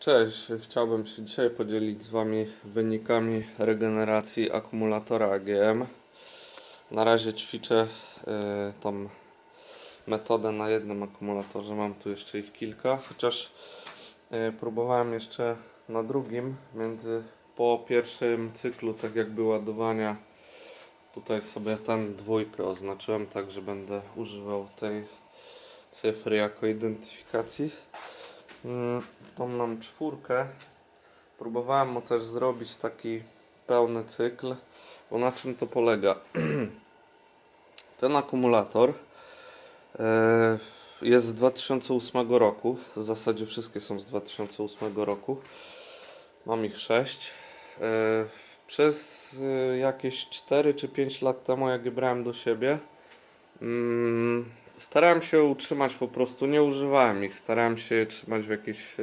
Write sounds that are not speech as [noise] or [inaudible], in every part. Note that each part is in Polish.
Cześć, chciałbym się dzisiaj podzielić z Wami wynikami regeneracji akumulatora AGM. Na razie ćwiczę y, tą metodę na jednym akumulatorze, mam tu jeszcze ich kilka, chociaż y, próbowałem jeszcze na drugim, między po pierwszym cyklu, tak jakby ładowania, tutaj sobie ten dwójkę oznaczyłem, tak że będę używał tej cyfry jako identyfikacji. Mm, Tą mam czwórkę. Próbowałem mu też zrobić taki pełny cykl, bo na czym to polega? [clears throat] Ten akumulator e, jest z 2008 roku. W zasadzie wszystkie są z 2008 roku. Mam ich 6. Przez e, jakieś 4 czy 5 lat temu, jak je brałem do siebie, mm, starałem się utrzymać po prostu, nie używałem ich. Starałem się trzymać w jakiejś e,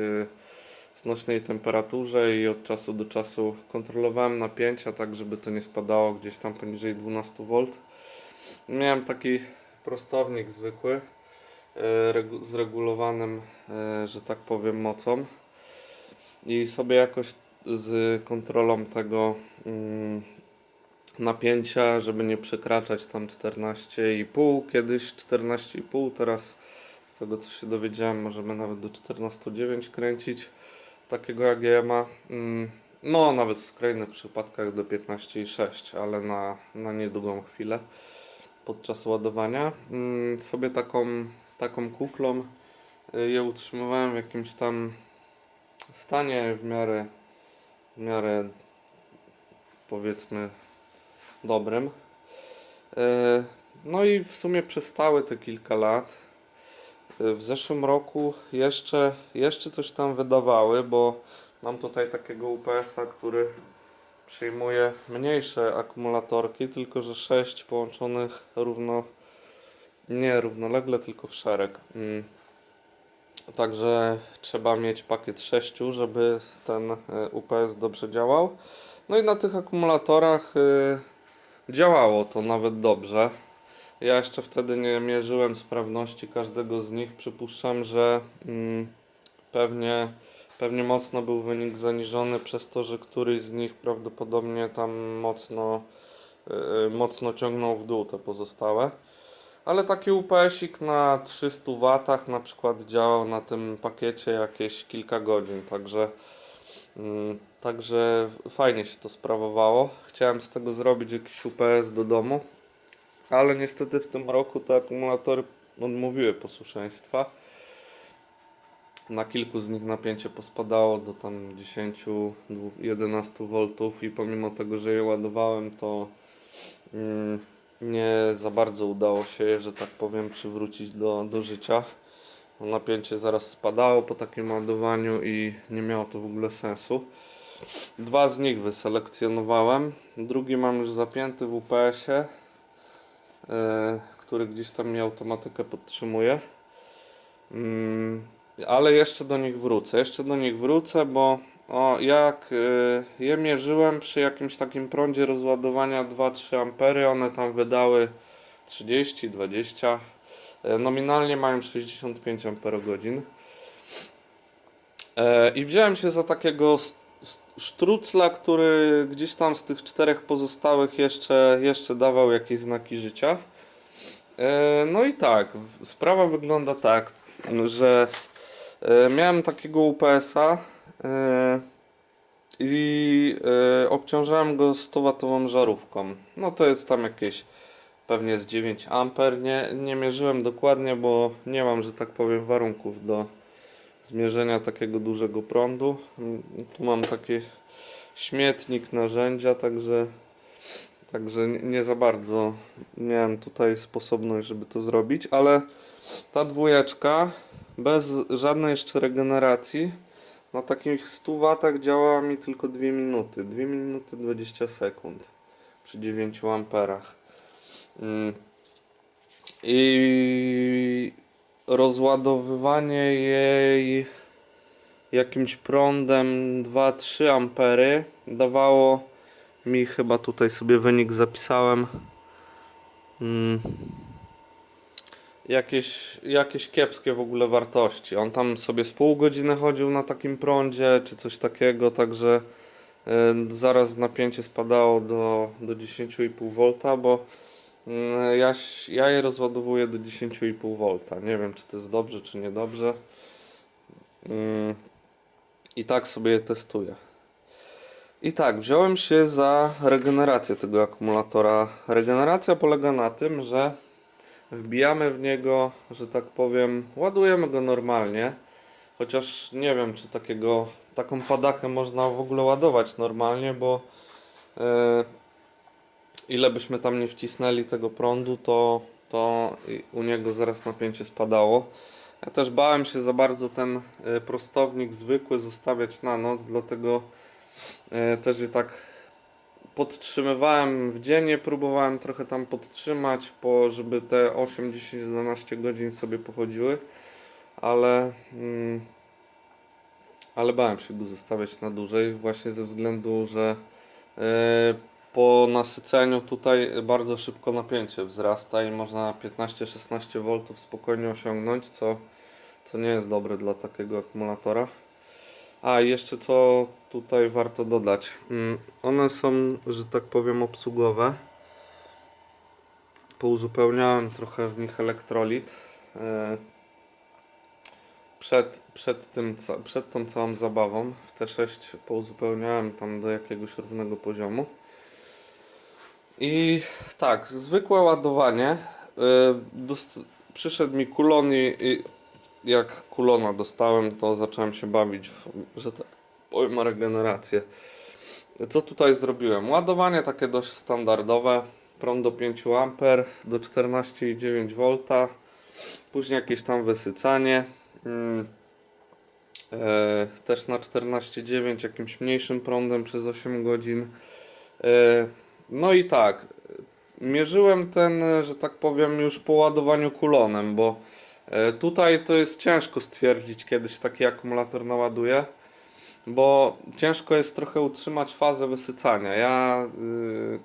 znośnej temperaturze i od czasu do czasu kontrolowałem napięcia, tak żeby to nie spadało gdzieś tam poniżej 12 V. Miałem taki prostownik zwykły e, z regulowanym, e, że tak powiem, mocą i sobie jakoś z kontrolą tego mm, napięcia, żeby nie przekraczać tam 14,5, kiedyś 14,5, teraz z tego co się dowiedziałem możemy nawet do 14,9 kręcić takiego AGM-a. Mm, No nawet w skrajnych przypadkach do 15,6, ale na, na niedługą chwilę podczas ładowania. Mm, Sobie taką, taką kuklą y, je utrzymywałem w jakimś tam stanie w miarę, w miarę powiedzmy dobrym. E, No i w sumie przestały te kilka lat. E, W zeszłym roku jeszcze, jeszcze coś tam wydawały, bo mam tutaj takiego UPS-a, który przyjmuje mniejsze akumulatorki, tylko że 6 połączonych równo, nie równolegle, tylko w szereg. Mm. Także trzeba mieć pakiet 6, żeby ten e, UPS dobrze działał. No i na tych akumulatorach działało to nawet dobrze. Ja jeszcze wtedy nie mierzyłem sprawności każdego z nich. Przypuszczam, że mm, pewnie, pewnie mocno był wynik zaniżony przez to, że któryś z nich prawdopodobnie tam mocno, yy, mocno ciągnął w dół te pozostałe. Ale taki UPS-ik na 300 W na przykład działał na tym pakiecie jakieś kilka godzin, także, także fajnie się to sprawowało. Chciałem z tego zrobić jakiś UPS do domu, ale niestety w tym roku te akumulatory odmówiły posłuszeństwa. Na kilku z nich napięcie pospadało do tam 10-11 V i pomimo tego, że je ładowałem, to mm, nie za bardzo udało się je, że tak powiem, przywrócić do, do życia. Napięcie zaraz spadało po takim ładowaniu i nie miało to w ogóle sensu. Dwa z nich wyselekcjonowałem. Drugi mam już zapięty w UPS-ie e, który gdzieś tam mi automatykę podtrzymuje. Mm, ale jeszcze do nich wrócę. Jeszcze do nich wrócę, bo o, jak e, je mierzyłem przy jakimś takim prądzie rozładowania 2-3 ampery, one tam wydały 30, 20. E, nominalnie mają 65 amperogodzin. E, I wziąłem się za takiego sztrucla, który gdzieś tam z tych czterech pozostałych jeszcze, jeszcze dawał jakieś znaki życia. E, No i tak, sprawa wygląda tak, że miałem takiego UPS-a i obciążałem go 100-watową żarówką. No to jest tam jakieś pewnie z 9 amper. Nie, nie mierzyłem dokładnie, bo nie mam, że tak powiem, warunków do zmierzenia takiego dużego prądu. Tu mam taki śmietnik narzędzia, także, także nie- nie za bardzo miałem tutaj sposobność, żeby to zrobić, ale ta dwójeczka bez żadnej jeszcze regeneracji na takich 100 watach działała mi tylko 2 minuty. 2 minuty 20 sekund przy 9 amperach. Mm. I rozładowywanie jej jakimś prądem 2-3 ampery dawało mi chyba tutaj sobie wynik zapisałem. Mm. jakieś, jakieś kiepskie w ogóle wartości. On tam sobie z pół godziny chodził na takim prądzie, czy coś takiego, także y, zaraz napięcie spadało do, do 10,5 V, bo ja, ś- ja je rozładowuję do 10,5 V. Nie wiem, czy to jest dobrze, czy niedobrze. Y, I tak sobie je testuję. I tak, wziąłem się za regenerację tego akumulatora. Regeneracja polega na tym, że wbijamy w niego, że tak powiem, ładujemy go normalnie. Chociaż nie wiem, czy takiego, taką padakę można w ogóle ładować normalnie, bo e, ile byśmy tam nie wcisnęli tego prądu, to, to i u niego zaraz napięcie spadało. Ja też bałem się za bardzo ten e, prostownik zwykły zostawiać na noc, dlatego e, też je tak podtrzymywałem w dzień, próbowałem trochę tam podtrzymać, po, żeby te 8, 10, 12 godzin sobie pochodziły, ale, mm, ale bałem się go zostawiać na dłużej, właśnie ze względu, że e, po nasyceniu tutaj bardzo szybko napięcie wzrasta i można 15-16 V spokojnie osiągnąć, co, co nie jest dobre dla takiego akumulatora. A jeszcze co tutaj warto dodać. Mm, One są, że tak powiem, obsługowe. Pouzupełniałem trochę w nich elektrolit. e, Przed, przed, tym, przed tą całą zabawą w T6 pouzupełniałem tam do jakiegoś równego poziomu. I tak, zwykłe ładowanie. dost- Przyszedł mi kulon i, i jak kulona dostałem, to zacząłem się bawić, w, że tak powiem, regenerację. Co tutaj zrobiłem? Ładowanie takie dość standardowe. Prąd do 5 A do 14,9 V. Później jakieś tam wysycanie. Mm, e, też na 14,9 jakimś mniejszym prądem przez 8 godzin. E, no i tak. Mierzyłem ten, że tak powiem, już po ładowaniu kulonem, bo E, Tutaj to jest ciężko stwierdzić, kiedy się taki akumulator naładuje, bo ciężko jest trochę utrzymać fazę wysycania. Ja, y,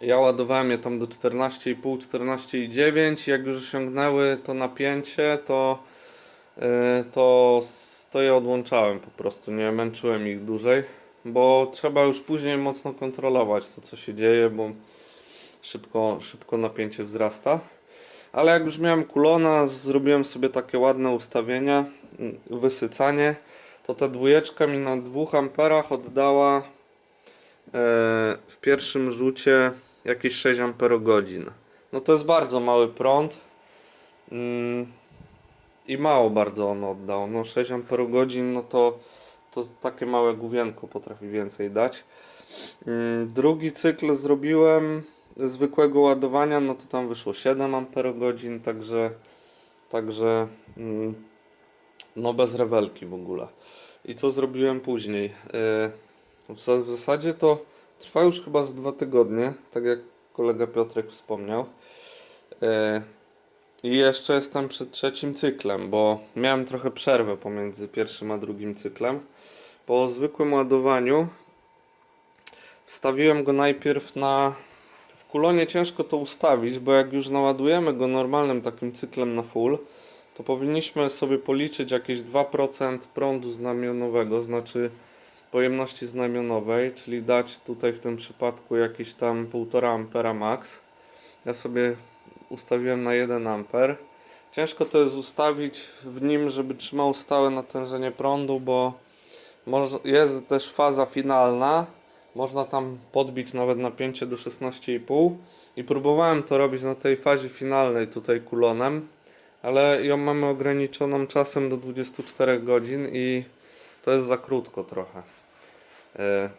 ja ładowałem je tam do 14,5, 14,9. Jak już osiągnęły to napięcie, to, y, to, to je odłączałem po prostu. Nie męczyłem ich dłużej, bo trzeba już później mocno kontrolować to, co się dzieje, bo szybko, szybko napięcie wzrasta. Ale jak już miałem kulona, zrobiłem sobie takie ładne ustawienia, mm, wysycanie, to ta dwójeczka mi na 2 amperach oddała e, w pierwszym rzucie jakieś 6 amperogodzin. No to jest bardzo mały prąd mm, i mało bardzo on oddał. No 6 amperogodzin, no to, to takie małe główienko potrafi więcej dać. Mm, Drugi cykl zrobiłem zwykłego ładowania, no to tam wyszło 7 amperogodzin, także także mm, no bez rewelki w ogóle. I co zrobiłem później? Yy, W za- w zasadzie to trwa już chyba z dwa tygodnie, tak jak kolega Piotrek wspomniał. Yy, I jeszcze jestem przed trzecim cyklem, bo miałem trochę przerwę pomiędzy pierwszym a drugim cyklem. Po zwykłym ładowaniu wstawiłem go najpierw na w kulonie ciężko to ustawić, bo jak już naładujemy go normalnym takim cyklem na full, to powinniśmy sobie policzyć jakieś 2% prądu znamionowego, znaczy pojemności znamionowej, czyli dać tutaj w tym przypadku jakieś tam 1,5 ampera max. Ja sobie ustawiłem na 1 amper. Ciężko to jest ustawić w nim, żeby trzymał stałe natężenie prądu, bo jest też faza finalna, można tam podbić nawet napięcie do 16,5 i próbowałem to robić na tej fazie finalnej tutaj kulonem, ale ją mamy ograniczoną czasem do 24 godzin i to jest za krótko trochę. E,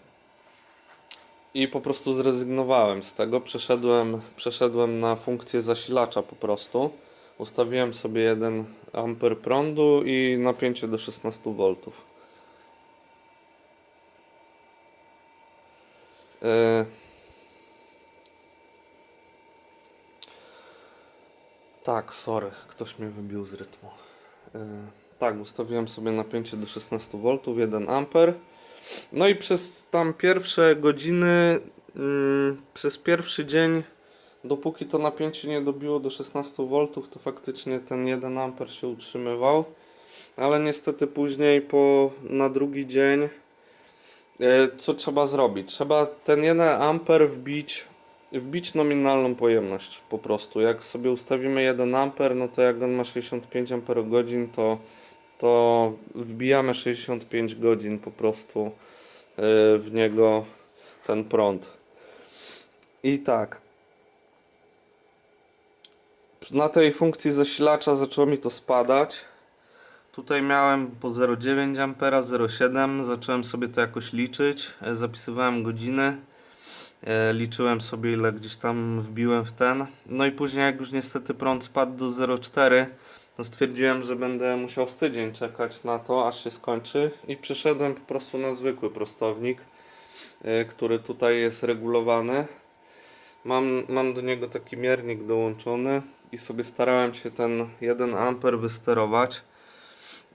I po prostu zrezygnowałem z tego, przeszedłem, przeszedłem na funkcję zasilacza po prostu. Ustawiłem sobie 1 amper prądu i napięcie do 16 V. Tak, sorry, ktoś mnie wybił z rytmu. E, Tak, ustawiłem sobie napięcie do 16 V, 1 A. No i przez tam pierwsze godziny, mm, przez pierwszy dzień dopóki to napięcie nie dobiło do 16 V, to faktycznie ten 1 A się utrzymywał. Ale niestety później po, na drugi dzień co trzeba zrobić? Trzeba ten 1 A wbić, wbić nominalną pojemność po prostu. Jak sobie ustawimy 1 A, no to jak on ma 65 Ah, to, to wbijamy 65 godzin po prostu e, w niego ten prąd. I tak. Na tej funkcji zasilacza zaczęło mi to spadać. Tutaj miałem po 0,9 A, 0,7 zacząłem sobie to jakoś liczyć, e, zapisywałem godziny, e, liczyłem sobie ile gdzieś tam wbiłem w ten. No i później jak już niestety prąd spadł do 0,4 to stwierdziłem, że będę musiał z tydzień czekać na to, aż się skończy i przeszedłem po prostu na zwykły prostownik, e, który tutaj jest regulowany. Mam, mam do niego taki miernik dołączony i sobie starałem się ten 1 A wysterować.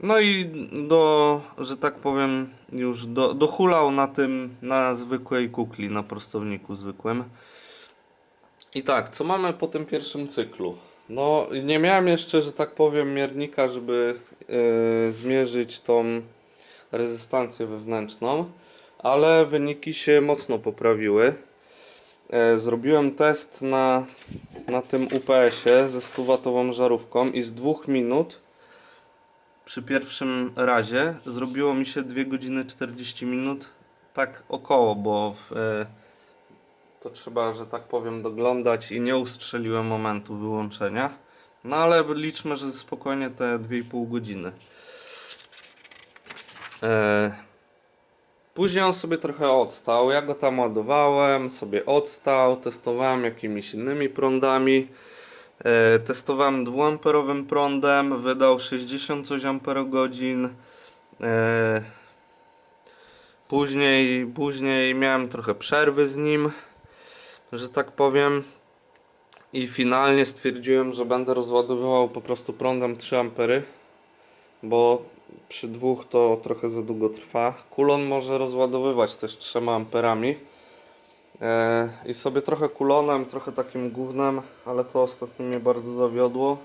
No i do, że tak powiem, już do, dohulał na tym, na zwykłej kukli, na prostowniku zwykłym. I tak, co mamy po tym pierwszym cyklu? No, nie miałem jeszcze, że tak powiem, miernika, żeby yy, zmierzyć tą rezystancję wewnętrzną, ale wyniki się mocno poprawiły. E, Zrobiłem test na, na tym UPS-ie ze 100W żarówką i z 2 minut przy pierwszym razie zrobiło mi się 2 godziny 40 minut, tak około, bo w, e, to trzeba, że tak powiem, doglądać i nie ustrzeliłem momentu wyłączenia. No ale liczmy, że spokojnie te 2,5 godziny. E, Później on sobie trochę odstał. Ja go tam ładowałem, sobie odstał, testowałem jakimiś innymi prądami. E, testowałem 2A prądem, wydał 60 coś amperogodzin. E, później, później miałem trochę przerwy z nim, że tak powiem. I finalnie stwierdziłem, że będę rozładowywał po prostu prądem 3 ampery, bo przy dwóch to trochę za długo trwa. Kulon może rozładowywać też 3 amperami. E, I sobie trochę kulonem, trochę takim gównem, ale to ostatnio mnie bardzo zawiodło.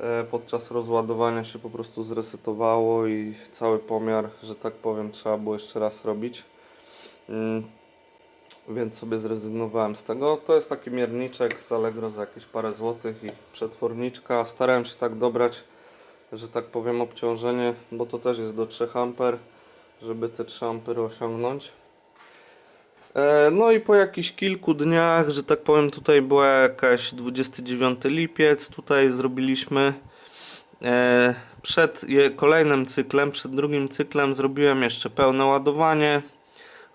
E, podczas rozładowania się po prostu zresetowało i cały pomiar, że tak powiem, trzeba było jeszcze raz robić. Mm, Więc sobie zrezygnowałem z tego. To jest taki mierniczek z Allegro za jakieś parę złotych i przetworniczka. Starałem się tak dobrać, że tak powiem, obciążenie, bo to też jest do 3 amper, żeby te 3 ampery osiągnąć. E, No i po jakichś kilku dniach, że tak powiem, tutaj była jakaś 29 lipiec, tutaj zrobiliśmy e, przed kolejnym cyklem, przed drugim cyklem zrobiłem jeszcze pełne ładowanie.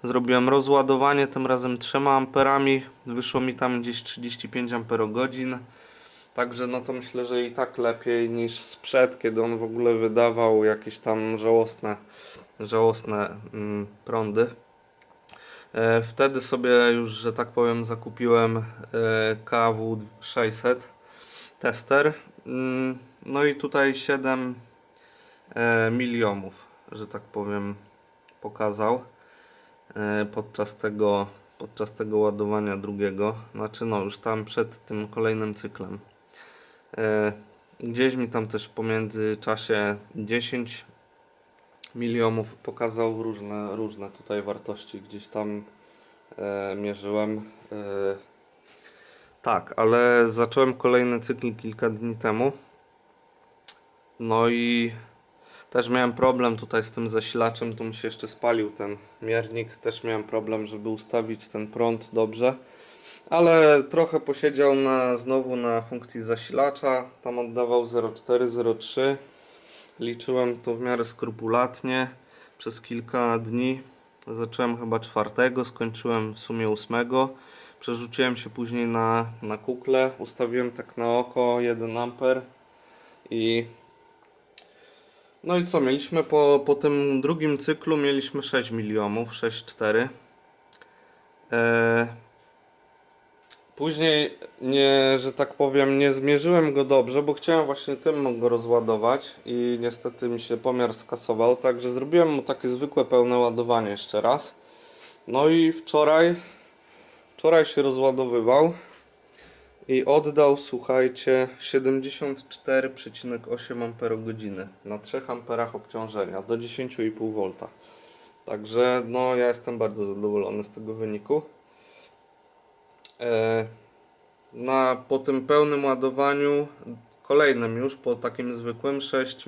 Zrobiłem rozładowanie, tym razem 3 amperami, wyszło mi tam gdzieś 35 amperogodzin. Także no to myślę, że i tak lepiej niż sprzed, kiedy on w ogóle wydawał jakieś tam żałosne, żałosne mm, prądy. E, Wtedy sobie już, że tak powiem, zakupiłem e, KW600 tester. Mm, No i tutaj 7 e, miliomów, że tak powiem, pokazał podczas tego, podczas tego ładowania drugiego. Znaczy, no już tam przed tym kolejnym cyklem. Gdzieś mi tam też pomiędzy czasie 10 milionów pokazał różne, różne tutaj wartości, gdzieś tam e, mierzyłem. E, tak, ale zacząłem kolejny cykl kilka dni temu. No i też miałem problem tutaj z tym zasilaczem, tu mi się jeszcze spalił ten miernik. Też miałem problem, żeby ustawić ten prąd dobrze. Ale trochę posiedział na, znowu na funkcji zasilacza. Tam oddawał 0,4, 0,3. Liczyłem to w miarę skrupulatnie przez kilka dni. Zacząłem chyba czwartego, skończyłem w sumie ósmego. Przerzuciłem się później na, na kukle, ustawiłem tak na oko 1 amper i no i co, mieliśmy po, po tym drugim cyklu mieliśmy 6 milionów, 6,4. Eee, Później nie, że tak powiem, nie zmierzyłem go dobrze, bo chciałem właśnie tym go rozładować i niestety mi się pomiar skasował, także zrobiłem mu takie zwykłe pełne ładowanie jeszcze raz. No i wczoraj, wczoraj się rozładowywał. i oddał, słuchajcie, 74,8 Ah na 3 amperach obciążenia do 10,5 V. Także no ja jestem bardzo zadowolony z tego wyniku. E, na, po tym pełnym ładowaniu, kolejnym już, po takim zwykłym 6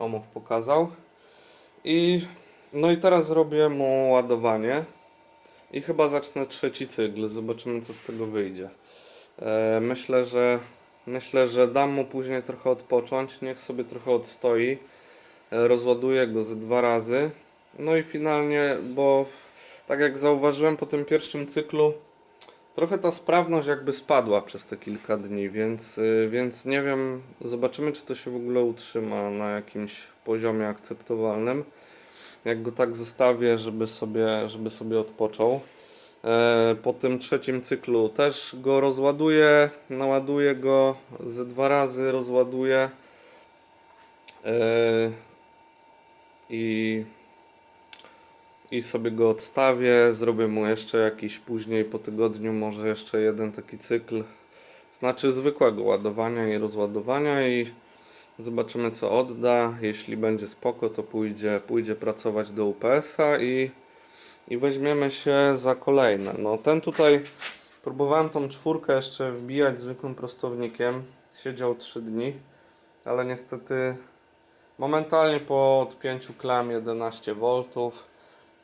mOhmów pokazał. I no i teraz zrobię mu ładowanie. I chyba zacznę trzeci cykl, zobaczymy co z tego wyjdzie. E, myślę, że myślę, że dam mu później trochę odpocząć, niech sobie trochę odstoi. E, rozładuję go ze dwa razy. No i finalnie, bo tak jak zauważyłem po tym pierwszym cyklu, trochę ta sprawność jakby spadła przez te kilka dni, więc, y, więc nie wiem, zobaczymy czy to się w ogóle utrzyma na jakimś poziomie akceptowalnym. Jak go tak zostawię, żeby sobie, żeby sobie odpoczął. E, Po tym trzecim cyklu też go rozładuję, naładuję go ze dwa razy, rozładuję e, i, i sobie go odstawię. Zrobię mu jeszcze jakiś później po tygodniu, może jeszcze jeden taki cykl, znaczy zwykłego ładowania i rozładowania i zobaczymy co odda. Jeśli będzie spoko, to pójdzie, pójdzie pracować do UPS-a i i weźmiemy się za kolejne. No ten tutaj próbowałem tą czwórkę jeszcze wbijać zwykłym prostownikiem. Siedział 3 dni, ale niestety momentalnie po odpięciu klam 11 V.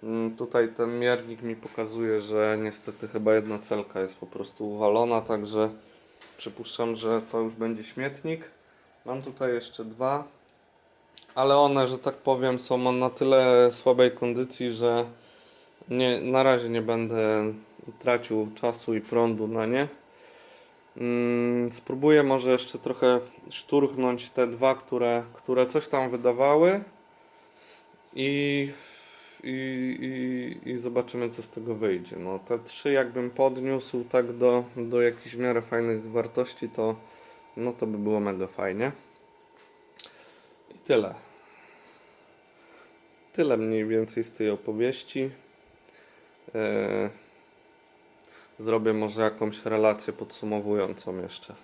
Mm, Tutaj ten miernik mi pokazuje, że niestety chyba jedna celka jest po prostu uwalona, także przypuszczam, że to już będzie śmietnik. Mam tutaj jeszcze dwa, ale one, że tak powiem, są na tyle słabej kondycji, że nie, na razie nie będę tracił czasu i prądu na nie. Mm, spróbuję może jeszcze trochę szturchnąć te dwa, które, które coś tam wydawały i, i, i, i zobaczymy co z tego wyjdzie. No, te trzy jakbym podniósł tak do, do jakichś miarę fajnych wartości, to, no, to by było mega fajnie. I tyle. Tyle mniej więcej z tej opowieści. E, Zrobię może jakąś relację podsumowującą jeszcze.